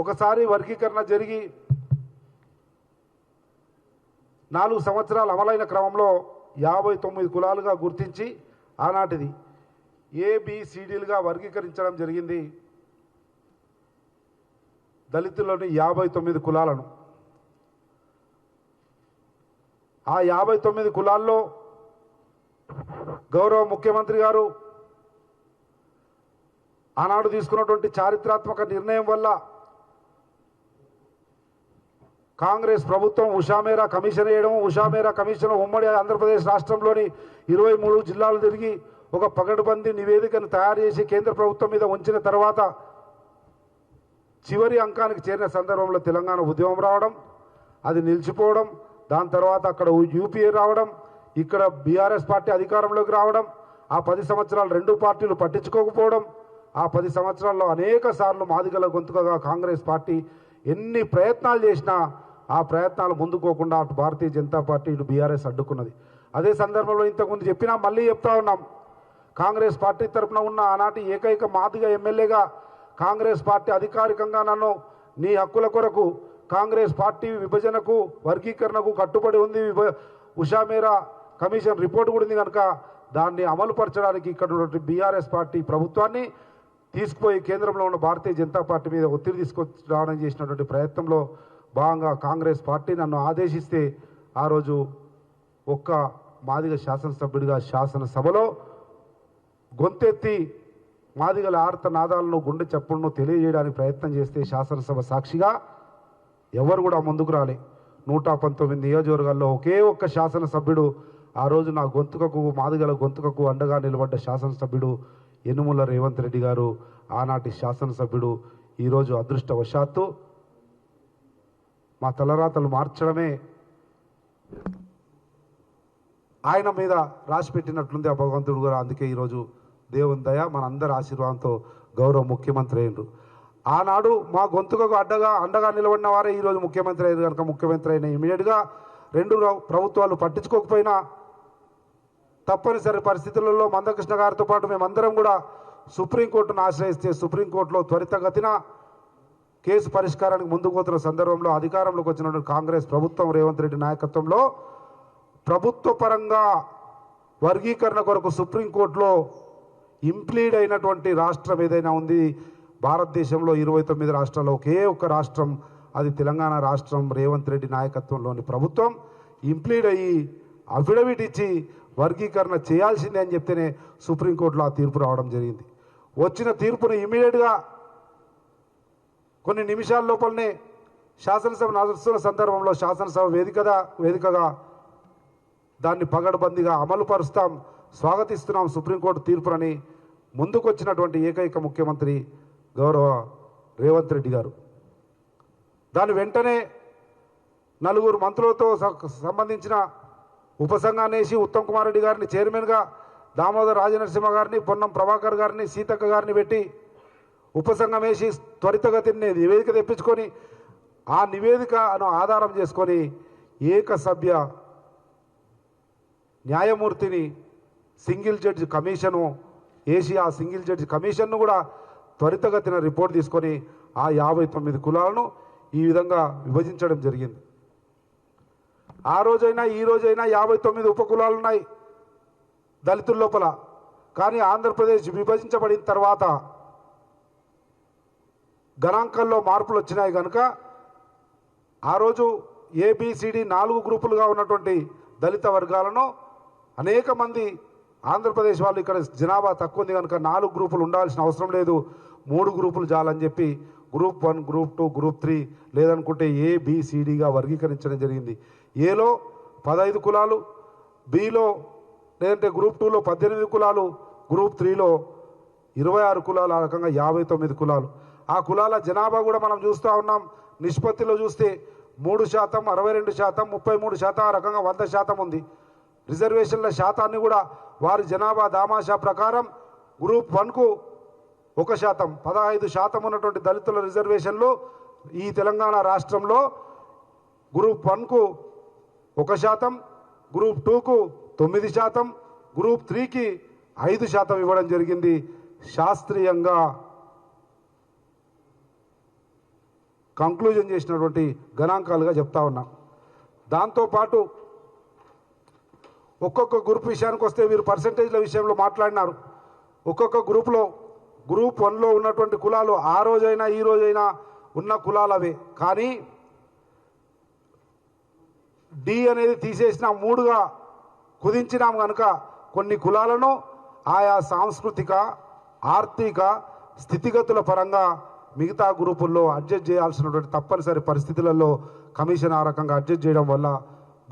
ఒకసారి వర్గీకరణ జరిగి నాలుగు సంవత్సరాలు అమలైన క్రమంలో యాభై తొమ్మిది కులాలుగా గుర్తించి ఆనాటిది ఏబిసిడీలుగా వర్గీకరించడం జరిగింది. దళితుల్లోని యాభై తొమ్మిది కులాలను. ఆ యాభై తొమ్మిది కులాల్లో గౌరవ ముఖ్యమంత్రి గారు ఆనాడు తీసుకున్నటువంటి చారిత్రాత్మక నిర్ణయం వల్ల కాంగ్రెస్ ప్రభుత్వం ఉషామేరా కమిషన్ వేయడం ఉషామేరా కమిషన్ ఉమ్మడి ఆంధ్రప్రదేశ్ రాష్ట్రంలోని ఇరవై మూడు జిల్లాలు తిరిగి ఒక పగడుబందీ నివేదికను తయారు చేసి కేంద్ర ప్రభుత్వం మీద ఉంచిన తర్వాత చివరి అంకానికి చేరిన సందర్భంలో తెలంగాణ ఉద్యమం రావడం అది నిలిచిపోవడం దాని తర్వాత అక్కడ యూపీఏ రావడం ఇక్కడ బీఆర్ఎస్ పార్టీ అధికారంలోకి రావడం ఆ పది సంవత్సరాలు రెండు పార్టీలు పట్టించుకోకపోవడం ఆ పది సంవత్సరాల్లో అనేక సార్లు మాదిగల గొంతుకగా కాంగ్రెస్ పార్టీ ఎన్ని ప్రయత్నాలు చేసినా ఆ ప్రయత్నాలు ముందుకోకుండా అటు భారతీయ జనతా పార్టీ ఇటు బీఆర్ఎస్ అడ్డుకున్నది. అదే సందర్భంలో ఇంతకుముందు చెప్పినా మళ్ళీ చెప్తా ఉన్నాం. కాంగ్రెస్ పార్టీ తరపున ఉన్న ఆనాటి ఏకైక మాదిగ ఎమ్మెల్యేగా కాంగ్రెస్ పార్టీ అధికారికంగా నన్ను నీ హక్కుల కొరకు కాంగ్రెస్ పార్టీ విభజనకు వర్గీకరణకు కట్టుబడి ఉంది. విభ- ఉషా మేరా కమిషన్ రిపోర్ట్ కూడా ఉంది కనుక దాన్ని అమలుపరచడానికి ఇక్కడ ఉన్నటువంటి బీఆర్ఎస్ పార్టీ ప్రభుత్వాన్ని తీసుకుపోయి కేంద్రంలో ఉన్న భారతీయ జనతా పార్టీ మీద ఒత్తిడి తీసుకొచ్చి రావడం చేసినటువంటి ప్రయత్నంలో భాగంగా కాంగ్రెస్ పార్టీ నన్ను ఆదేశిస్తే ఆ రోజు ఒక్క మాదిగ శాసనసభ్యుడిగా శాసనసభలో గొంతెత్తి మాదిగల ఆర్త నాదాలను గుండె చప్పుడును తెలియజేయడానికి ప్రయత్నం చేస్తే శాసనసభ సాక్షిగా ఎవరు కూడా ముందుకు రాలే. నూట పంతొమ్మిది నియోజకవర్గాల్లో ఒకే ఒక్క శాసనసభ్యుడు ఆ రోజు నా గొంతుకకు మాదిగల గొంతుకకు అండగా నిలబడ్డ శాసనసభ్యుడు యనుముల రేవంత్ రెడ్డి గారు ఆనాటి శాసనసభ్యుడు ఈరోజు అదృష్టవశాత్తు మా తలరాతలు మార్చడమే ఆయన మీద రాసి పెట్టినట్లుంది ఆ భగవంతుడు కూడా అందుకే ఈరోజు దేవుని దయ మనందరి ఆశీర్వాదంతో గౌరవ ముఖ్యమంత్రి అయినరు. ఆనాడు మా గొంతుకకు అడ్డగా అండగా నిలబడిన వారే ఈరోజు ముఖ్యమంత్రి అయ్యారు. కనుక ముఖ్యమంత్రి అయిన ఇమీడియట్గా రెండు ప్రభుత్వాలు పట్టించుకోకపోయినా తప్పనిసరి పరిస్థితులలో మందకృష్ణ గారితో పాటు మేమందరం కూడా సుప్రీంకోర్టును ఆశ్రయిస్తే సుప్రీంకోర్టులో త్వరితగతిన కేసు పరిష్కారానికి ముందుకు పోతున్న సందర్భంలో అధికారంలోకి వచ్చినటువంటి కాంగ్రెస్ ప్రభుత్వం రేవంత్ రెడ్డి నాయకత్వంలో ప్రభుత్వ పరంగా వర్గీకరణ కొరకు సుప్రీంకోర్టులో ఇంప్లీడ్ అయినటువంటి రాష్ట్రం ఏదైనా ఉంది భారతదేశంలో ఇరవై తొమ్మిది రాష్ట్రాల్లో ఒకే ఒక్క రాష్ట్రం అది తెలంగాణ రాష్ట్రం రేవంత్ రెడ్డి నాయకత్వంలోని ప్రభుత్వం ఇంప్లీడ్ అయ్యి అఫిడవిట్ ఇచ్చి వర్గీకరణ చేయాల్సిందే అని చెప్తేనే సుప్రీంకోర్టులో ఆ తీర్పు రావడం జరిగింది. వచ్చిన తీర్పును ఇమీడియట్గా కొన్ని నిమిషాల లోపలనే శాసనసభ నడుస్తున్న సందర్భంలో శాసనసభ వేదికగా వేదికగా దాన్ని పగడబందీగా అమలు పరుస్తాం స్వాగతిస్తున్నాం సుప్రీంకోర్టు తీర్పునని ముందుకొచ్చినటువంటి ఏకైక ముఖ్యమంత్రి గౌరవ రేవంత్ రెడ్డి గారు. దాని వెంటనే నలుగురు మంత్రులతో స- సంబంధించిన ఉపసంఘాన్ని ఉత్తమ్ కుమార్ రెడ్డి గారిని చైర్మన్గా దామోదర్ రాజనరసింహ గారిని పొన్నం ప్రభాకర్ గారిని సీతక్క గారిని పెట్టి ఉపసంఘం వేసి త్వరితగతిని నివేదిక తెప్పించుకొని ఆ నివేదికను ఆధారం చేసుకొని ఏక సభ్య న్యాయమూర్తిని సింగిల్ జడ్జి కమిషను వేసి ఆ సింగిల్ జడ్జి కమిషన్ను కూడా త్వరితగతిన రిపోర్ట్ తీసుకొని ఆ యాభై తొమ్మిది కులాలను ఈ విధంగా విభజించడం జరిగింది. ఆ రోజైనా ఈ రోజైనా యాభై తొమ్మిది ఉపకులాలు ఉన్నాయి దళితుల లోపల. కానీ ఆంధ్రప్రదేశ్ విభజించబడిన తర్వాత గణాంకంలో మార్పులు వచ్చినాయి కనుక ఆ రోజు ఏబిసిడి నాలుగు గ్రూపులుగా ఉన్నటువంటి దళిత వర్గాలను అనేక మంది ఆంధ్రప్రదేశ్ వాళ్ళు ఇక్కడ జనాభా తక్కువ ఉంది కనుక నాలుగు గ్రూపులు ఉండాల్సిన అవసరం లేదు. మూడు గ్రూపులు చాలని చెప్పి group one group two group three లేదనుకుంటే ఏబిసిడిగా వర్గీకరించడం జరిగింది. ఏలో పదహైదు కులాలు బిలో లేదంటే గ్రూప్ టూలో పద్దెనిమిది కులాలు గ్రూప్ త్రీలో ఇరవై ఆరు కులాలు ఆ రకంగా యాభై తొమ్మిది కులాలు. ఆ కులాల జనాభా కూడా మనం చూస్తూ ఉన్నాం. నిష్పత్తిలో చూస్తే మూడు శాతం అరవై రెండు శాతం ముప్పై మూడు శాతం ఆ రకంగా వంద శాతం ఉంది. రిజర్వేషన్ల శాతాన్ని కూడా వారి జనాభా దామాషా ప్రకారం గ్రూప్ వన్కు ఒక శాతం పదహైదు శాతం ఉన్నటువంటి దళితుల రిజర్వేషన్లు ఈ తెలంగాణ రాష్ట్రంలో గ్రూప్ వన్కు ఒక శాతం గ్రూప్ టూకు తొమ్మిది శాతం గ్రూప్ త్రీకి ఐదు శాతం ఇవ్వడం జరిగింది. శాస్త్రీయంగా కంక్లూజన్ చేసినటువంటి గణాంకాలుగా చెప్తా ఉన్నా. దాంతోపాటు ఒక్కొక్క గ్రూప్ విషయానికి వస్తే వీరు పర్సంటేజ్ల విషయంలో మాట్లాడినారు. ఒక్కొక్క గ్రూప్లో గ్రూప్ వన్లో ఉన్నటువంటి కులాలు ఆ రోజైనా ఈ రోజైనా ఉన్న కులాలు అవే కానీ డి అనేది తీసేసిన మూడుగా కుదించినాం కనుక కొన్ని కులాలను ఆయా సాంస్కృతిక ఆర్థిక స్థితిగతుల పరంగా మిగతా గ్రూపుల్లో అడ్జస్ట్ చేయాల్సినటువంటి తప్పనిసరి పరిస్థితులలో కమిషన్ ఆ రకంగా అడ్జస్ట్ చేయడం వల్ల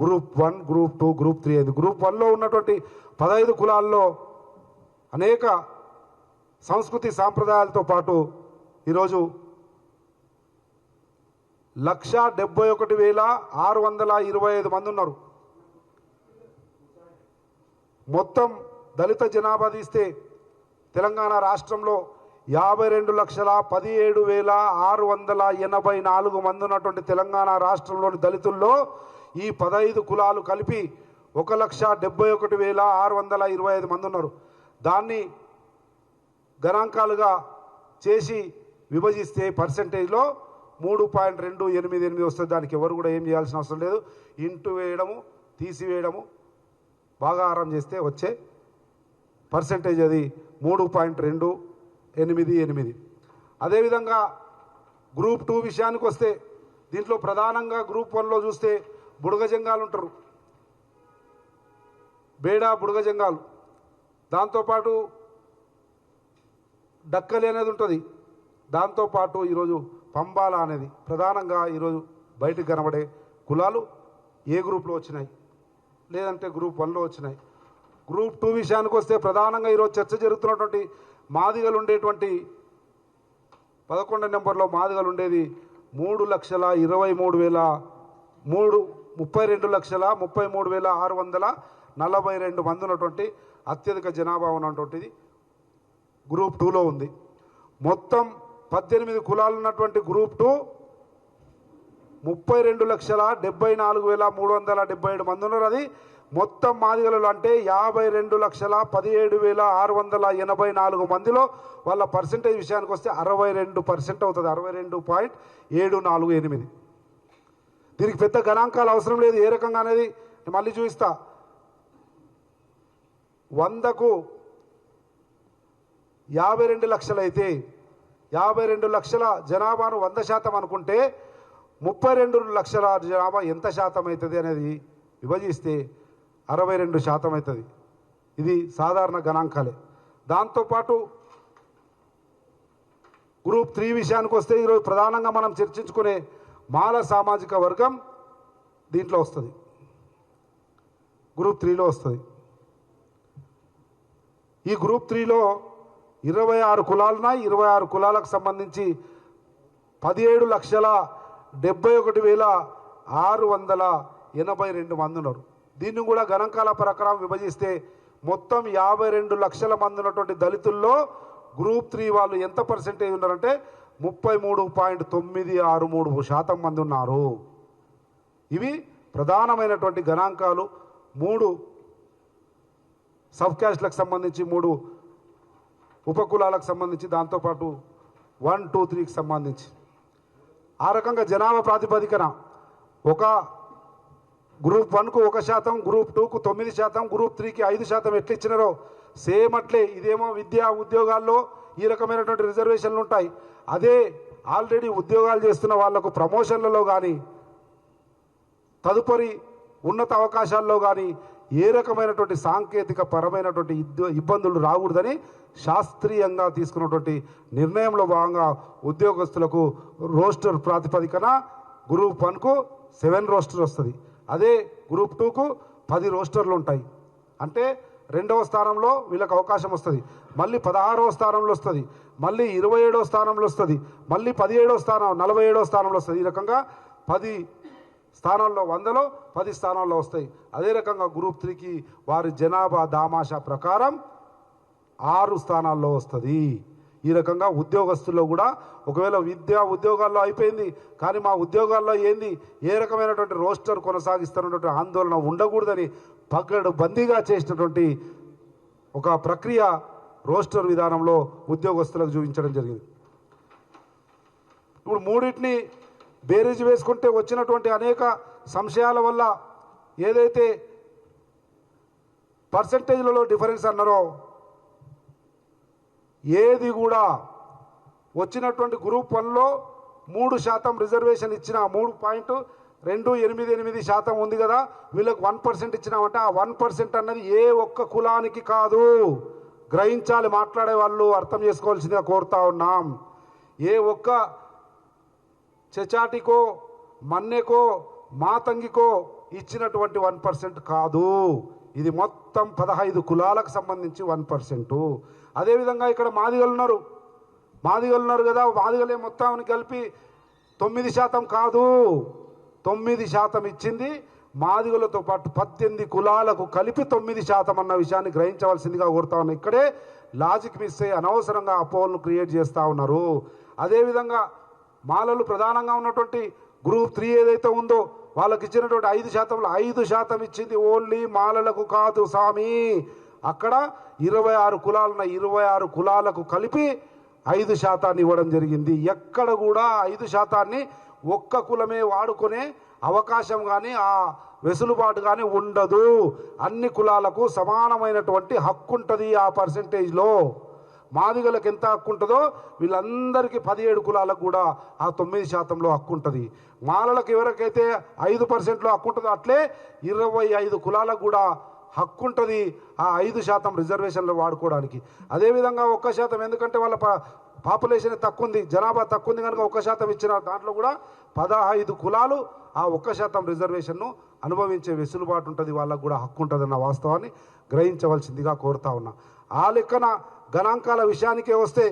group one group two group three అయింది. గ్రూప్ వన్లో ఉన్నటువంటి పదహైదు కులాల్లో అనేక సంస్కృతి సాంప్రదాయాలతో పాటు ఈరోజు లక్ష డెబ్బై ఒకటి వేల ఆరు వందల ఇరవై ఐదు మంది ఉన్నారు. మొత్తం దళిత జనాభా తీస్తే తెలంగాణ రాష్ట్రంలో యాభై రెండు లక్షల పదిహేడు వేల ఆరు వందల ఎనభై నాలుగు మంది ఉన్నటువంటి తెలంగాణ రాష్ట్రంలోని దళితుల్లో ఈ పదహైదు కులాలు కలిపి ఒక లక్ష డెబ్బై ఒకటి వేల ఆరు వందల ఇరవై ఐదు మంది ఉన్నారు. దాన్ని గణాంకాలుగా చేసి విభజిస్తే పర్సంటేజ్లో మూడు పాయింట్ రెండు ఎనిమిది ఎనిమిది వస్తుంది దానికి ఎవరు కూడా ఏం చేయాల్సిన అవసరం లేదు. ఇంటూ వేయడము తీసివేయడము భాగాహారం చేస్తే వచ్చే పర్సంటేజ్ అది మూడు పాయింట్ రెండు ఎనిమిది ఎనిమిది. అదేవిధంగా గ్రూప్ టూ విషయానికి వస్తే దీంట్లో ప్రధానంగా గ్రూప్ వన్లో చూస్తే బుడగజంగాలు ఉంటారు. బేడా బుడగజంగాలు. దాంతోపాటు డక్కలి అనేది ఉంటుంది. దాంతోపాటు ఈరోజు పంబాల అనేది ప్రధానంగా ఈరోజు బయటకు కనబడే కులాలు ఏ గ్రూప్లో వచ్చినాయి లేదంటే గ్రూప్ వన్లో వచ్చినాయి. గ్రూప్ టూ విషయానికి వస్తే ప్రధానంగా ఈరోజు చర్చ జరుగుతున్నటువంటి మాదిగలు ఉండేటువంటి పదకొండు నెంబర్లో మాదిగలు ఉండేది మూడు లక్షల ఇరవై మూడు వేల మూడు ముప్పై రెండు లక్షల ముప్పై మూడు వేల ఆరు వందల నలభై రెండు మంది ఉన్నటువంటి అత్యధిక జనాభా ఉన్నటువంటిది గ్రూప్ టూలో ఉంది. మొత్తం పద్దెనిమిది కులాలు ఉన్నటువంటి గ్రూప్ టూ ముప్పై రెండు లక్షల డెబ్బై నాలుగు వేల మూడు వందల డెబ్బై ఏడు మంది ఉన్నారు. అది మొత్తం మాదిగలు అంటే యాభై రెండు లక్షల పదిహేడు వేల ఆరు వందల ఎనభై నాలుగు మందిలో వాళ్ళ పర్సంటేజ్ విషయానికి వస్తే అరవై రెండు పర్సెంట్ అవుతుంది. అరవై రెండు పాయింట్ ఏడు నాలుగు ఎనిమిది. దీనికి పెద్ద గణాంకాలు అవసరం లేదు. ఏ రకంగా అనేది నేను మళ్ళీ చూపిస్తా. వందకు యాభై రెండు లక్షలైతే యాభై రెండు లక్షల జనాభాను వంద శాతం అనుకుంటే ముప్పై రెండు లక్షల జనాభా ఎంత శాతం అవుతుంది అనేది విభజిస్తే అరవై రెండు శాతం అవుతుంది. ఇది సాధారణ గణాంకాలే. దాంతోపాటు గ్రూప్ త్రీ విషయానికి వస్తే ఈరోజు ప్రధానంగా మనం చర్చించుకునే మాల సామాజిక వర్గం దీంట్లో వస్తుంది. గ్రూప్ త్రీలో వస్తుంది. ఈ గ్రూప్ త్రీలో ఇరవై ఆరు కులాలున్నాయి. ఇరవై ఆరు కులాలకు సంబంధించి పదిహేడు లక్షల డెబ్బై ఒకటి వేల ఆరు వందల ఎనభై రెండు మంది ఉన్నారు. దీన్ని కూడా గణాంకాల ప్రకారం విభజిస్తే మొత్తం యాభై రెండు లక్షల మంది ఉన్నటువంటి దళితుల్లో గ్రూప్ త్రీ వాళ్ళు ఎంత పర్సెంటేజ్ ఉన్నారంటే ముప్పై మూడు పాయింట్ తొమ్మిది ఆరు మూడు శాతం మంది ఉన్నారు. ఇవి ప్రధానమైనటువంటి గణాంకాలు. మూడు సబ్ క్యాస్ట్లకు సంబంధించి మూడు ఉపకులాలకు సంబంధించి దాంతోపాటు వన్ టూ త్రీకి సంబంధించి. ఆ రకంగా జనాభా ప్రాతిపదికన ఒక గ్రూప్ వన్కు ఒక శాతం గ్రూప్ టూకు తొమ్మిది శాతం గ్రూప్ త్రీకి ఐదు శాతం ఎట్లా ఇచ్చినారో సేమ్ అట్లే ఇదేమో విద్యా ఉద్యోగాల్లో ఈ రకమైనటువంటి రిజర్వేషన్లు ఉంటాయి. అదే ఆల్రెడీ ఉద్యోగాలు చేస్తున్న వాళ్ళకు ప్రమోషన్లలో కానీ తదుపరి ఉన్నత అవకాశాల్లో కానీ ఏ రకమైనటువంటి సాంకేతిక పరమైనటువంటి ఇబ్బందులు రాకూడదని శాస్త్రీయంగా తీసుకున్నటువంటి నిర్ణయంలో భాగంగా ఉద్యోగస్తులకు రోస్టర్ ప్రాతిపదికన గ్రూప్ వన్కు సెవెన్ రోస్టర్ వస్తుంది. అదే గ్రూప్ టూకు పది రోస్టర్లు ఉంటాయి. అంటే రెండవ స్థానంలో వీళ్ళకి అవకాశం వస్తుంది. మళ్ళీ పదహారవ స్థానంలో వస్తుంది. మళ్ళీ ఇరవై ఏడవ స్థానంలో వస్తుంది. మళ్ళీ పదిహేడవ స్థానం నలభై ఏడవ స్థానంలో వస్తుంది. ఈ రకంగా పది స్థానాల్లో వందలో పది స్థానాల్లో వస్తాయి. అదే రకంగా గ్రూప్ త్రీకి వారి జనాభా దామాషా ప్రకారం ఆరు స్థానాల్లో వస్తుంది. ఈ రకంగా ఉద్యోగస్తుల్లో కూడా ఒకవేళ విద్యా ఉద్యోగాల్లో అయిపోయింది కానీ మా ఉద్యోగాల్లో ఏంది? ఏ రకమైనటువంటి రోస్టర్ కొనసాగిస్తున్నటువంటి ఆందోళన ఉండకూడదని పక్కడు బందీగా చేసినటువంటి ఒక ప్రక్రియ రోస్టర్ విధానంలో ఉద్యోగస్తులకు చూపించడం జరిగింది. ఇప్పుడు మూడింటిని బేరీజ్ వేసుకుంటే వచ్చినటువంటి అనేక సంశయాల వల్ల ఏదైతే పర్సంటేజ్లలో డిఫరెన్స్ అన్నారో ఏది కూడా వచ్చినటువంటి గ్రూప్ వన్లో మూడు శాతం రిజర్వేషన్ ఇచ్చిన మూడు పాయింట్ రెండు ఎనిమిది ఎనిమిది శాతం ఉంది కదా వీళ్ళకి వన్ పర్సెంట్ ఇచ్చినామంటే ఆ వన్ పర్సెంట్ అన్నది ఏ ఒక్క కులానికి కాదు. గ్రహించాలి మాట్లాడే వాళ్ళు అర్థం చేసుకోవాల్సిందిగా కోరుతా ఉన్నాం. ఏ ఒక్క చెచాటికో మన్నెకో మాతంగికో ఇచ్చినటువంటి వన్ పర్సెంట్ కాదు. ఇది మొత్తం పదహైదు కులాలకు సంబంధించి వన్ పర్సెంటు. అదేవిధంగా ఇక్కడ మాదిగలు ఉన్నారు. మాదిగలు ఉన్నారు కదా మాదిగలే మొత్తం కలిపి తొమ్మిది శాతం కాదు తొమ్మిది శాతం ఇచ్చింది. మాదిగలతో పాటు పద్దెనిమిది కులాలకు కలిపి తొమ్మిది శాతం అన్న విషయాన్ని గ్రహించవలసిందిగా కోరుతా ఉన్నా ఇక్కడే. లాజిక్ మిస్ అయ్యి అనవసరంగా అపోహలను క్రియేట్ చేస్తూ ఉన్నారు. అదేవిధంగా మాలలు ప్రధానంగా ఉన్నటువంటి గ్రూప్ త్రీ ఏదైతే ఉందో వాళ్ళకి ఇచ్చినటువంటి ఐదు శాతంలో ఐదు శాతం ఇచ్చింది ఓన్లీ మాలలకు కాదు స్వామి అక్కడ ఇరవై ఆరు కులాలను ఇరవై ఆరు కులాలకు కలిపి ఐదు శాతాన్ని ఇవ్వడం జరిగింది. ఎక్కడ కూడా ఐదు శాతాన్ని ఒక్క కులమే వాడుకునే అవకాశం కానీ ఆ వెసులుబాటు కానీ ఉండదు. అన్ని కులాలకు సమానమైనటువంటి హక్కు ఉంటుంది ఆ పర్సంటేజ్లో మాదిగలకు ఎంత హక్కు ఉంటుందో వీళ్ళందరికీ పదిహేడు కులాలకు కూడా ఆ తొమ్మిది శాతంలో హక్కు ఉంటుంది. మాలలకు ఎవరికైతే ఐదు పర్సెంట్లో హక్కు ఉంటుందో అట్లే ఇరవై ఐదు కులాలకు కూడా హక్కు ఉంటుంది ఆ ఐదు శాతం రిజర్వేషన్లు వాడుకోవడానికి. అదేవిధంగా ఒక్క శాతం ఎందుకంటే వాళ్ళ పాపులేషన్ తక్కువ ఉంది జనాభా తక్కువ ఉంది కనుక ఒక్క శాతం ఇచ్చిన దాంట్లో కూడా పదహైదు కులాలు ఆ ఒక్క శాతం రిజర్వేషన్ను అనుభవించే వెసులుబాటు ఉంటుంది వాళ్ళకు కూడా హక్కు ఉంటుందన్న వాస్తవాన్ని గ్రహించవలసిందిగా కోరుతా ఉన్నా. ఆ లెక్కన గణాంకాల విషయానికే వస్తే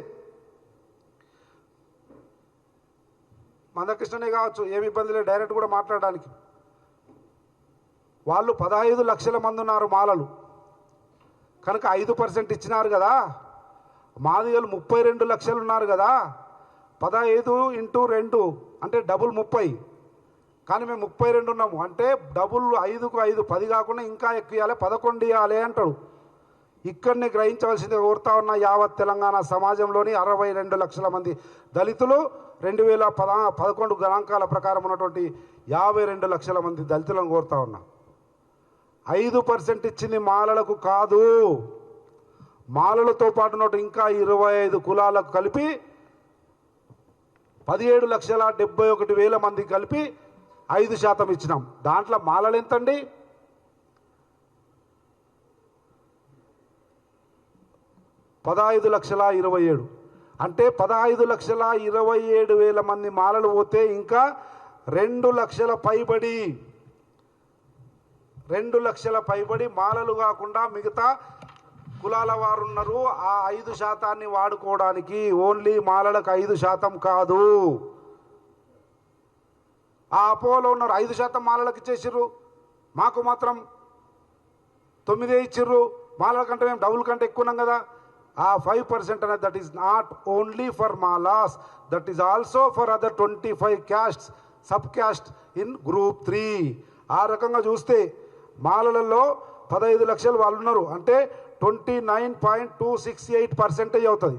మందకృష్ణనే కావచ్చు ఏమి ఇబ్బంది లేదు డైరెక్ట్ కూడా మాట్లాడడానికి. వాళ్ళు పదహైదు లక్షల మంది ఉన్నారు మాలలు. కనుక ఐదు పర్సెంట్ ఇచ్చినారు కదా. మాదిగలు ముప్పై రెండు లక్షలు ఉన్నారు కదా. పదహైదు ఇంటూ రెండు అంటే డబుల్ ముప్పై. కానీ మేము ముప్పై రెండు ఉన్నాము. అంటే డబుల్ ఐదుకు ఐదు పది కాకుండా ఇంకా ఎక్కువ ఇవ్వాలి పదకొండు ఇవ్వాలి అంటాడు. ఇక్కడనే గ్రహించవలసింది కోరుతా ఉన్న యావత్ తెలంగాణ సమాజంలోని అరవై రెండు లక్షల మంది దళితులు రెండు వేల పద పదకొండు గణాంకాల ప్రకారం ఉన్నటువంటి యాభై రెండు లక్షల మంది దళితులను కోరుతా ఉన్నా. ఐదు పర్సెంట్ ఇచ్చింది మాలలకు కాదు. మాలలతో పాటు నోటి ఇంకా ఇరవై ఐదు కులాలకు కలిపి పదిహేడు లక్షల డెబ్బై ఒకటి వేల మంది కలిపి ఐదు శాతం ఇచ్చినాం. దాంట్లో మాలలు ఎంతండి? పదహైదు లక్షల ఇరవై ఏడు. అంటే పదహైదు లక్షల ఇరవై ఏడు వేల మంది మాలలు పోతే ఇంకా రెండు లక్షల పైబడి రెండు లక్షల పైబడి మాలలు కాకుండా మిగతా కులాల వారు ఉన్నారు ఆ ఐదు శాతాన్ని వాడుకోవడానికి ఓన్లీ మాలలకు ఐదు శాతం కాదు. ఆ అపోలో ఉన్నారు. ఐదు శాతం మాలలకు ఇచ్చేసిర్రు. మాకు మాత్రం తొమ్మిదే ఇచ్చిర్రు. మాలల కంటే మేము డబుల్ కంటే ఎక్కువ ఉన్నాం కదా. ఆ ఫైవ్ పర్సెంట్ అనేది that is not only for మాలాస్. That is also for other twenty five castes sub caste in group three. ఆ రకంగా చూస్తే మాలలలో పదహైదు లక్షలు వాళ్ళు ఉన్నారు అంటే twenty nine point two six eight percentage అవుతుంది.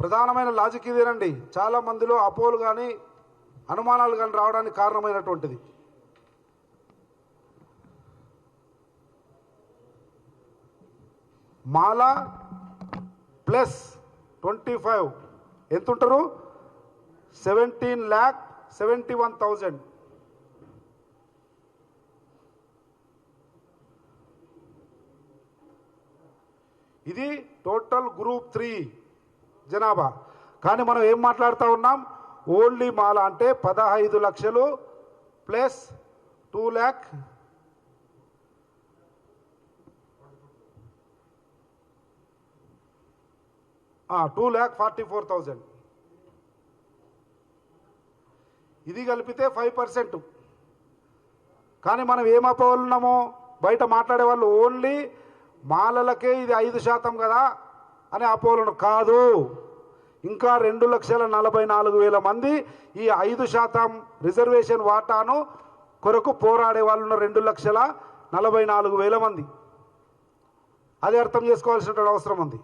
ప్రధానమైన లాజిక్ ఇదేనండి. చాలా మందిలో అపోలు కానీ అనుమానాలు కానీ రావడానికి కారణమైనటువంటిది. Mala plus twenty five. ఎంత ఉంటారు seventeen lakh seventy one thousand. ఇది టోటల్ గ్రూప్ త్రీ జనాభా. కానీ మనం ఏం మాట్లాడుతూ ఉన్నాం? ఓన్లీ మాల అంటే పదహైదు లక్షలు plus two lakh two lakh forty four thousand. ఇది కలిపితే ఫైవ్ పర్సెంట్. కానీ మనం ఏం బయట మాట్లాడే వాళ్ళు ఓన్లీ మాలలకే ఇది ఐదు శాతం కదా అని అపోలను కాదు. ఇంకా రెండు లక్షల నలభై నాలుగు వేల మంది ఈ ఐదు శాతం రిజర్వేషన్ వాటాను కొరకు పోరాడే వాళ్ళున్న రెండు లక్షల నలభై నాలుగు వేల మంది. అది అర్థం చేసుకోవాల్సిన అవసరం ఉంది.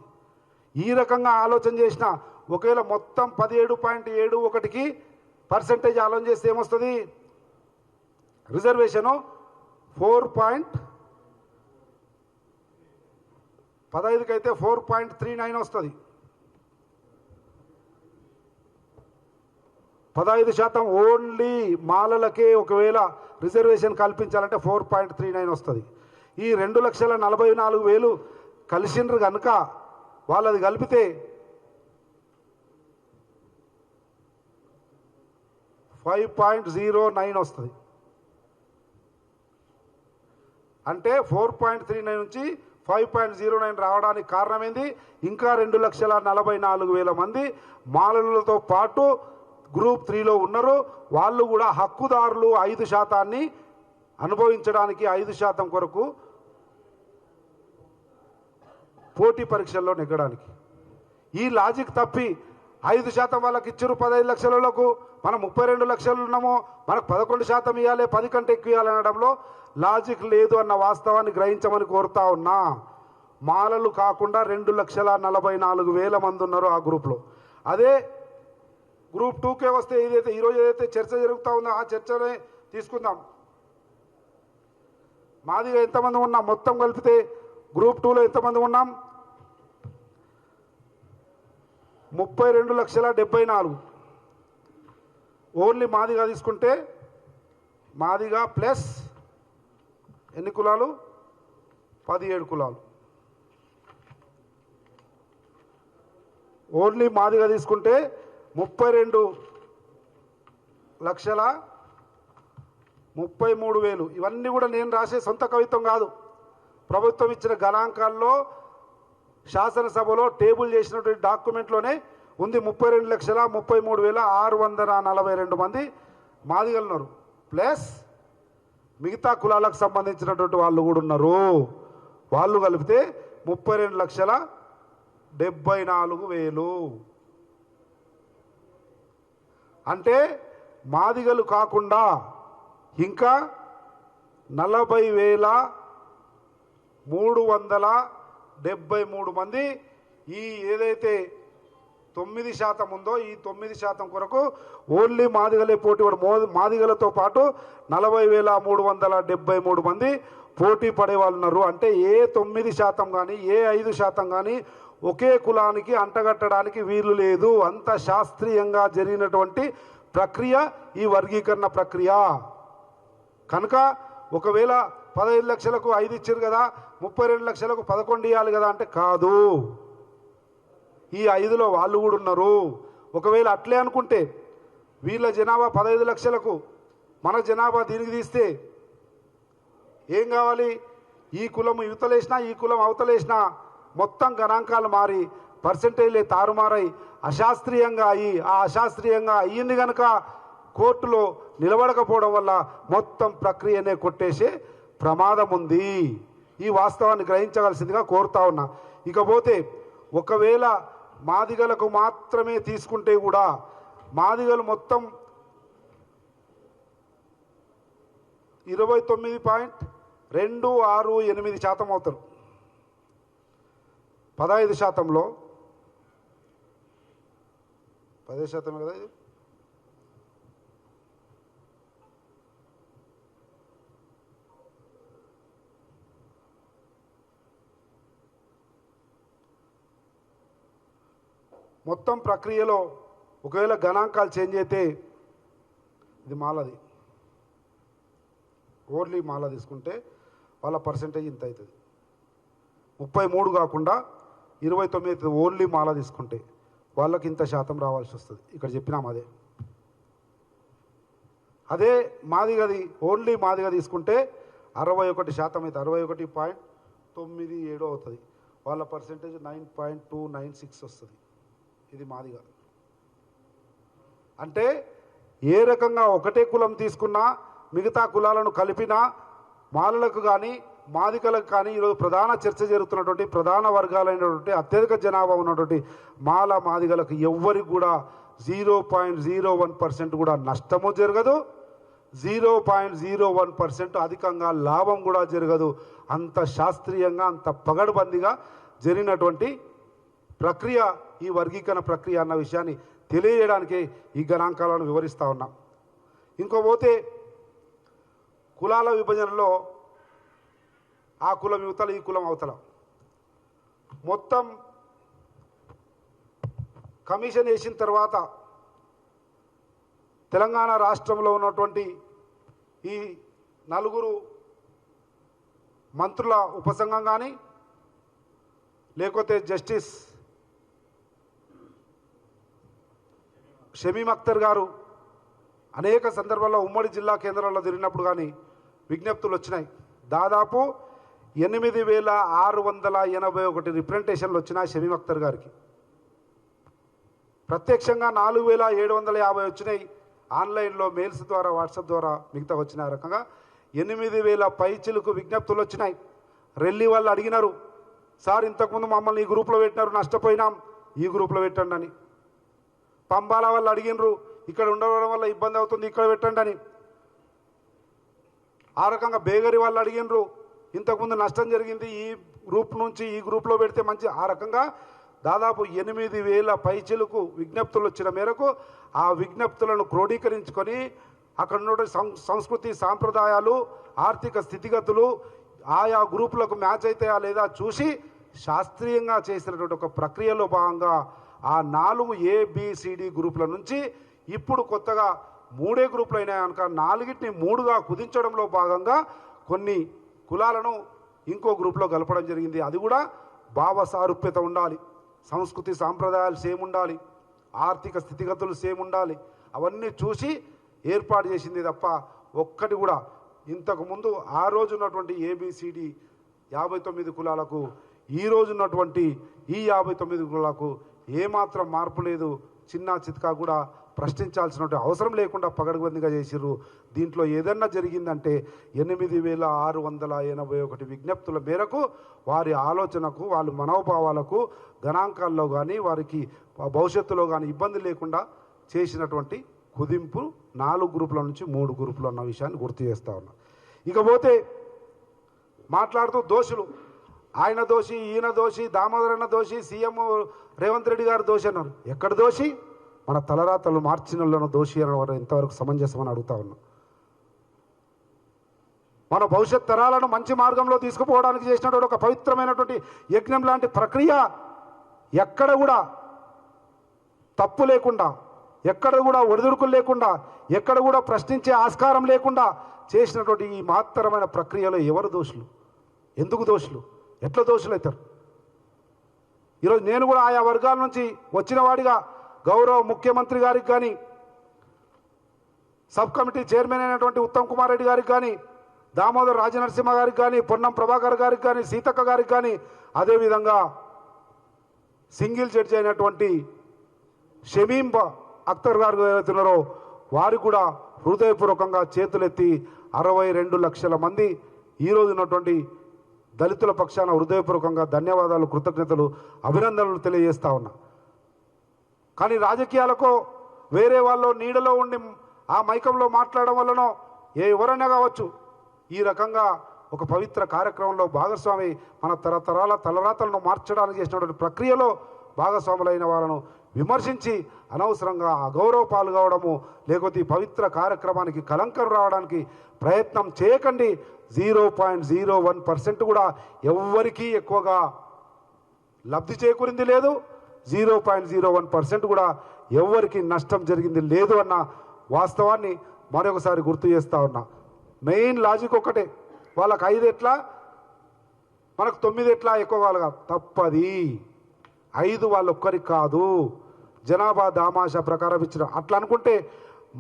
ఈ రకంగా ఆలోచన చేసిన ఒకవేళ మొత్తం పదిహేడు పాయింట్ ఏడు ఒకటికి పర్సంటేజ్ ఆలోచన చేస్తే ఏమొస్తుంది? రిజర్వేషను ఫోర్ పాయింట్ పదహైదుకి అయితే ఫోర్ పాయింట్ త్రీ నైన్ వస్తుంది. పదహైదు శాతం ఓన్లీ మాలలకే ఒకవేళ రిజర్వేషన్ కల్పించాలంటే ఫోర్ పాయింట్ త్రీ నైన్ వస్తుంది. ఈ రెండు లక్షల నలభై నాలుగు వేలు కలిసిండ్రు కనుక వాళ్ళది కలిపితే ఫైవ్ పాయింట్ జీరో నైన్ వస్తుంది. అంటే ఫోర్ పాయింట్ త్రీ నైన్ నుంచి ఫైవ్ పాయింట్ జీరో నైన్ రావడానికి కారణం ఏంది ఇంకా రెండు లక్షల నలభై నాలుగు వేల మంది మాలలతో పాటు గ్రూప్ త్రీలో ఉన్నారు. వాళ్ళు కూడా హక్కుదారులు ఐదు శాతాన్ని అనుభవించడానికి ఐదు శాతం కొరకు పోటీ పరీక్షల్లో నెగ్గడానికి. ఈ లాజిక్ తప్పి ఐదు శాతం వాళ్ళకి ఇచ్చారు పదహైదు లక్షలకు మనం ముప్పై రెండు లక్షలు ఉన్నాము మనకు పదకొండు శాతం ఇవ్వాలి పది కంటే ఎక్కువ ఇవ్వాలనడంలో లాజిక్ లేదు అన్న వాస్తవాన్ని గ్రహించమని కోరుతా ఉన్నా. మాలలు కాకుండా రెండు లక్షల నలభై నాలుగు వేల మంది ఉన్నారు ఆ గ్రూప్లో అదే గ్రూప్ టూకే వస్తే ఏదైతే ఈరోజు ఏదైతే చర్చ జరుగుతూ ఉందో ఆ చర్చనే తీసుకుందాం. మాదిగా ఎంతమంది ఉన్నా మొత్తం కలిపితే గ్రూప్ టూలో ఎంతమంది ఉన్నాం? ముప్పై రెండు లక్షల డెబ్బై నాలుగు. ఓన్లీ మాదిగా తీసుకుంటే మాదిగా ప్లస్ ఎన్ని కులాలు? పదిహేడు కులాలు. ఓన్లీ మాదిగా తీసుకుంటే ముప్పై రెండు లక్షల ముప్పై మూడు వేలు. ఇవన్నీ కూడా నేను రాసే సొంత కవిత్వం కాదు. ప్రభుత్వం ఇచ్చిన గణాంకాల్లో శాసనసభలో టేబుల్ చేసినటువంటి డాక్యుమెంట్లోనే ఉంది ముప్పై రెండు లక్షల ముప్పై మూడు వేల ఆరు వందల నలభై రెండు మంది మాదిగలున్నారు ప్లస్ మిగతా కులాలకు సంబంధించినటువంటి వాళ్ళు కూడా ఉన్నారు. వాళ్ళు కలిపితే ముప్పై రెండు లక్షల డెబ్బై నాలుగు వేలు. అంటే మాదిగలు కాకుండా ఇంకా నలభై వేల మూడు వందల డెబ్బై మూడు మంది ఈ ఏదైతే తొమ్మిది శాతం ఉందో ఈ తొమ్మిది శాతం కొరకు ఓన్లీ మాదిగలే పోటీ మో- మాదిగలతో పాటు నలభై వేల మూడు వందల డెబ్బై మూడు మంది పోటీ పడే వాళ్ళు ఉన్నారు. అంటే ఏ తొమ్మిది శాతం కానీ ఏ ఐదు శాతం కానీ ఒకే కులానికి అంటగట్టడానికి వీలు లేదు. అంత శాస్త్రీయంగా జరిగినటువంటి ప్రక్రియ ఈ వర్గీకరణ ప్రక్రియ. కనుక ఒకవేళ పదహైదు లక్షలకు ఐదు ఇచ్చారు కదా ముప్పై రెండు లక్షలకు పదకొండు ఇవ్వాలి కదా అంటే కాదు. ఈ ఐదులో వాళ్ళు కూడా ఉన్నారు. ఒకవేళ అట్లే అనుకుంటే వీళ్ళ జనాభా పదహైదు లక్షలకు మన జనాభా దీనికి తీస్తే ఏం కావాలి? ఈ కులం యువతలేసినా ఈ కులం అవతలేసినా మొత్తం గణాంకాలు మారి పర్సంటేజ్లే తారుమారై అశాస్త్రీయంగా అయ్యి ఆ అశాస్త్రీయంగా అయ్యింది కనుక కోర్టులో నిలబడకపోవడం వల్ల మొత్తం ప్రక్రియనే కొట్టేసే ప్రమాదం ఉంది ఈ వాస్తవాన్ని గ్రహించవలసిందిగా కోరుతా ఉన్నా. ఇకపోతే ఒకవేళ మాదిగలకు మాత్రమే తీసుకుంటే కూడా మాదిగలు మొత్తం ఇరవై తొమ్మిది పాయింట్ రెండు ఆరు ఎనిమిది శాతం అవుతారు. పదహైదు శాతంలో పదిహేను శాతం కదా మొత్తం ప్రక్రియలో ఒకవేళ గణాంకాలు చేంజ్ అయితే ఇది మాలది. ఓన్లీ మాల తీసుకుంటే వాళ్ళ పర్సంటేజ్ ఇంత అవుతుంది. ముప్పై మూడు కాకుండా ఇరవై తొమ్మిది అవుతుంది ఓన్లీ మాల తీసుకుంటే వాళ్ళకి ఇంత శాతం రావాల్సి వస్తుంది. ఇక్కడ చెప్పినాం అదే. అదే మాదిగది ఓన్లీ మాదిగా తీసుకుంటే అరవై ఒకటి శాతం అవుతుంది అరవై ఒకటి పాయింట్ తొమ్మిది ఏడు అవుతుంది. వాళ్ళ percentage nine point two nine six వస్తుంది. ఇది మాదిగా అంటే ఏ రకంగా ఒకటే కులం తీసుకున్నా మిగతా కులాలను కలిపినా మాలలకు కానీ మాదికలకు కానీ ఈరోజు ప్రధాన చర్చ జరుగుతున్నటువంటి ప్రధాన వర్గాలైనటువంటి అత్యధిక జనాభా ఉన్నటువంటి మాల మాదిగలకు ఎవ్వరికి కూడా zero point zero one percent కూడా నష్టము జరగదు. Zero point zero one percent అధికంగా లాభం కూడా జరగదు. అంత శాస్త్రీయంగా అంత పగడుబందిగా జరిగినటువంటి ప్రక్రియ ఈ వర్గీకరణ ప్రక్రియ అన్న విషయాన్ని తెలియజేయడానికి ఈ గణాంకాలను వివరిస్తూ ఉన్నాం. ఇంకోపోతే కులాల విభజనలో ఆ కులం యువతల ఈ కులం అవతల. మొత్తం కమిషన్ వేసిన తర్వాత తెలంగాణ రాష్ట్రంలో ఉన్నటువంటి ఈ నలుగురు మంత్రుల ఉపసంఘం కానీ లేకపోతే జస్టిస్ షమీమ్ అఖ్తర్ గారు అనేక సందర్భాల్లో ఉమ్మడి జిల్లా కేంద్రాల్లో తిరిగినప్పుడు కానీ విజ్ఞప్తులు వచ్చినాయి. దాదాపు ఎనిమిది వేల ఆరు వందల ఎనభై ఒకటి రిప్రజెంటేషన్లు వచ్చినాయి షమీమ్ అఖ్తర్ గారికి. ప్రత్యక్షంగా నాలుగు వేల ఏడు వందల యాభై వచ్చినాయి. ఆన్లైన్లో మెయిల్స్ ద్వారా వాట్సాప్ ద్వారా మిగతా వచ్చిన రకంగా ఎనిమిది వేల పైచిలకు విజ్ఞప్తులు వచ్చినాయి. రెల్లి వాళ్ళు అడిగినారు సార్ ఇంతకుముందు మమ్మల్ని ఈ గ్రూప్లో పెట్టినారు నష్టపోయినాం ఈ గ్రూప్లో పెట్టండి అని. పంబాల వాళ్ళు అడిగినరు ఇక్కడ ఉండడం వల్ల ఇబ్బంది అవుతుంది ఇక్కడ పెట్టండి అని. ఆ రకంగా బేగరి వాళ్ళు అడిగినరు ఇంతకుముందు నష్టం జరిగింది ఈ గ్రూప్ నుంచి ఈ గ్రూప్లో పెడితే మంచి ఆ రకంగా దాదాపు ఎనిమిది వేల పైచిలకు విజ్ఞప్తులు వచ్చిన మేరకు ఆ విజ్ఞప్తులను క్రోడీకరించుకొని అక్కడ ఉన్న సం సంస్కృతి సాంప్రదాయాలు ఆర్థిక స్థితిగతులు ఆయా గ్రూపులకు మ్యాచ్ అవుతాయా లేదా చూసి శాస్త్రీయంగా చేసినటువంటి ఒక ప్రక్రియలో భాగంగా ఆ నాలుగు ఏబిసిడి గ్రూపుల నుంచి ఇప్పుడు కొత్తగా మూడే గ్రూపులు అయినాయి కనుక నాలుగిటిని మూడుగా కుదించడంలో భాగంగా కొన్ని కులాలను ఇంకో గ్రూప్లో కలపడం జరిగింది. అది కూడా భావ సారూప్యత ఉండాలి. సంస్కృతి సాంప్రదాయాలు సేమ్ ఉండాలి. ఆర్థిక స్థితిగతులు సేమ్ ఉండాలి. అవన్నీ చూసి ఏర్పాటు చేసింది తప్ప ఒక్కటి కూడా ఇంతకుముందు ఆ రోజు ఉన్నటువంటి ఏబిసిడి యాభై తొమ్మిది కులాలకు ఈ రోజు ఉన్నటువంటి ఈ యాభై తొమ్మిది కులాలకు ఏమాత్రం మార్పు లేదు. చిన్న చిత్కా కూడా ప్రశ్నించాల్సిన అవసరం లేకుండా పగడబందిగా చేసిర్రు. దీంట్లో ఏదన్నా జరిగిందంటే ఎనిమిది వేల ఆరు వందల ఎనభై ఒకటి విజ్ఞప్తుల మేరకు వారి ఆలోచనకు వాళ్ళ మనోభావాలకు గణాంకాల్లో కానీ వారికి భవిష్యత్తులో కానీ ఇబ్బంది లేకుండా చేసినటువంటి కుదింపు నాలుగు గ్రూపుల నుంచి మూడు గ్రూపులు అన్న విషయాన్ని గుర్తు చేస్తా ఉన్నా. ఇకపోతే మాట్లాడుతూ దోషులు. ఆయన దోషి ఈయన దోషి దామోదరన్న దోషి సీఎం రేవంత్ రెడ్డి గారు దోషి అన్నారు. ఎక్కడ దోషి? మన తలరాతలు మార్చినలను దోషి అనడం ఎంతవరకు సమంజసమని అడుగుతా ఉన్నాం. మన భవిష్యత్ తరాలను మంచి మార్గంలో తీసుకుపోవడానికి చేసినటువంటి ఒక పవిత్రమైనటువంటి యజ్ఞం లాంటి ప్రక్రియ ఎక్కడ కూడా తప్పు లేకుండా ఎక్కడ కూడా ఒడిదుడుకులు లేకుండా ఎక్కడ కూడా ప్రశ్నించే ఆస్కారం లేకుండా చేసినటువంటి ఈ మహత్తరమైన ప్రక్రియలో ఎవరు దోషులు? ఎందుకు దోషులు? ఎట్లా దోషులవుతారు ఈరోజు నేను కూడా ఆయా వర్గాల నుంచి వచ్చిన వాడిగా గౌరవ ముఖ్యమంత్రి గారికి కానీ సబ్ కమిటీ చైర్మన్ అయినటువంటి ఉత్తమ్ కుమార్ రెడ్డి గారికి కానీ దామోదర్ రాజనరసింహ గారికి కానీ పొన్నం ప్రభాకర్ గారికి కానీ సీతక్క గారికి కానీ అదేవిధంగా సింగిల్ జడ్జి అయినటువంటి షమీం అఖ్తర్ గారు ఏదైతున్నారో వారు కూడా హృదయపూర్వకంగా చేతులెత్తి అరవై రెండు లక్షల మంది ఈరోజు ఉన్నటువంటి దళితుల పక్షాన హృదయపూర్వకంగా ధన్యవాదాలు కృతజ్ఞతలు అభినందనలు తెలియజేస్తా ఉన్నా. కానీ రాజకీయాలకు వేరే వాళ్ళు నీడలో ఉండి ఆ మైకంలో మాట్లాడడం వల్లనో ఏ ఎవరైనా కావచ్చు ఈ రకంగా ఒక పవిత్ర కార్యక్రమంలో భాగస్వామి మన తరతరాల తలరాతలను మార్చడానికి చేసినటువంటి ప్రక్రియలో భాగస్వాములైన వాళ్ళను విమర్శించి అనవసరంగా అగౌరవ పాల్గొవడము లేకపోతే ఈ పవిత్ర కార్యక్రమానికి కలంకం రావడానికి ప్రయత్నం చేయకండి. Zero point zero one percent కూడా ఎవ్వరికీ ఎక్కువగా లబ్ధి చేకూరింది లేదు. Zero point zero one percent కూడా ఎవ్వరికి నష్టం జరిగింది లేదు అన్న వాస్తవాన్ని మరొకసారి గుర్తు చేస్తా ఉన్నా. మెయిన్ లాజిక్ ఒక్కటే వాళ్ళకి ఐదు ఎట్లా? మనకు తొమ్మిది ఎట్లా? ఎక్కువ కావాలిగా తప్పది. ఐదు వాళ్ళొక్కరికి కాదు. జనాభా దామాషా ప్రకారం ఇచ్చిన అట్లా అనుకుంటే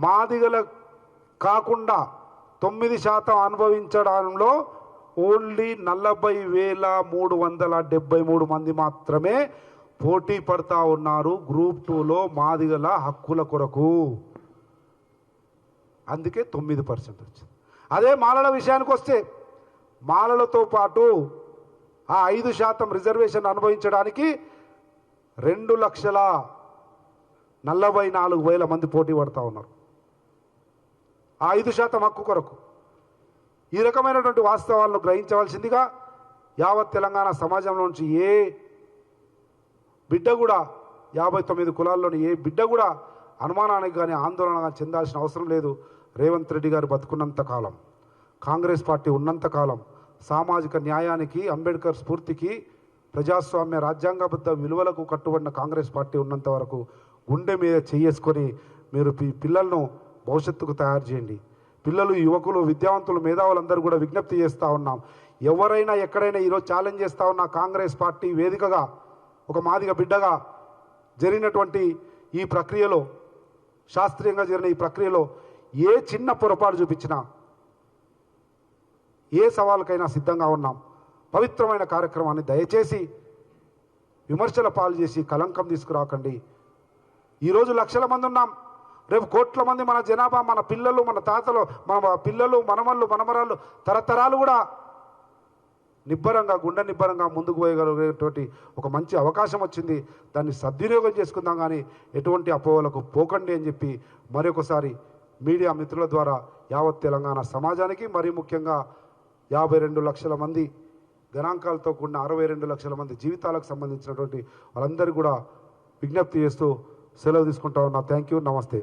మాదిగల కాకుండా తొమ్మిది శాతం అనుభవించడంలో ఓన్లీ నలభై వేల మూడు వందల డెబ్బై మూడు మంది మాత్రమే పోటీ పడతా ఉన్నారు గ్రూప్ టూలో మాదిగల హక్కుల కొరకు. అందుకే తొమ్మిది పర్సెంట్ వచ్చింది. అదే మాలల విషయానికి వస్తే మాలలతో పాటు ఆ ఐదు శాతం రిజర్వేషన్ అనుభవించడానికి రెండు లక్షల నలభై నాలుగు వేల మంది పోటీ పడతా ఉన్నారు. ఆ ఐదు శాతం హక్కు కొరకు. ఈ రకమైనటువంటి వాస్తవాలను గ్రహించవలసిందిగా యావత్ తెలంగాణ సమాజంలో నుంచి ఏ బిడ్డ కూడా యాభై తొమ్మిది కులాల్లోని ఏ బిడ్డ కూడా అనుమానానికి కానీ ఆందోళన చెందాల్సిన అవసరం లేదు. రేవంత్ రెడ్డి గారు బతుకున్నంత కాలం కాంగ్రెస్ పార్టీ ఉన్నంత కాలం సామాజిక న్యాయానికి అంబేద్కర్ స్ఫూర్తికి ప్రజాస్వామ్య రాజ్యాంగబద్ధ విలువలకు కట్టుబడిన కాంగ్రెస్ పార్టీ ఉన్నంత వరకు గుండె మీద చేసుకొని మీరు పిల్లలను భవిష్యత్తుకు తయారు చేయండి. పిల్లలు యువకులు విద్యావంతులు మేధావులందరూ కూడా విజ్ఞప్తి చేస్తూ ఉన్నాం. ఎవరైనా ఎక్కడైనా ఈరోజు ఛాలెంజ్ చేస్తూ ఉన్న కాంగ్రెస్ పార్టీ వేదికగా ఒక మాదిగ బిడ్డగా జరిగినటువంటి ఈ ప్రక్రియలో శాస్త్రీయంగా జరిగిన ఈ ప్రక్రియలో ఏ చిన్న పొరపాటు చూపించినా ఏ సవాలుకైనా సిద్ధంగా ఉన్నాం. పవిత్రమైన కార్యక్రమాన్ని దయచేసి విమర్శల పాలు చేసి కలంకం తీసుకురాకండి. ఈరోజు లక్షల మంది ఉన్నాం. రేపు కోట్ల మంది మన జనాభా మన పిల్లలు మన తాతలు మన పిల్లలు మనమళ్ళు మనమరాళ్ళు తరతరాలు కూడా నిబ్బరంగా గుండె నిబ్బరంగా ముందుకు పోయగలిగేటువంటి ఒక మంచి అవకాశం వచ్చింది. దాన్ని సద్వినియోగం చేసుకుందాం కానీ ఎటువంటి అపోహలకు పోకండి అని చెప్పి మరొకసారి మీడియా మిత్రుల ద్వారా యావత్ తెలంగాణ సమాజానికి మరీ ముఖ్యంగా యాభై రెండు లక్షల మంది గణాంకాలతో కూడిన అరవై రెండు లక్షల మంది జీవితాలకు సంబంధించినటువంటి వాళ్ళందరూ కూడా విజ్ఞప్తి చేస్తూ సెలవు తీసుకుంటా ఉన్నా. థ్యాంక్ యూ నమస్తే.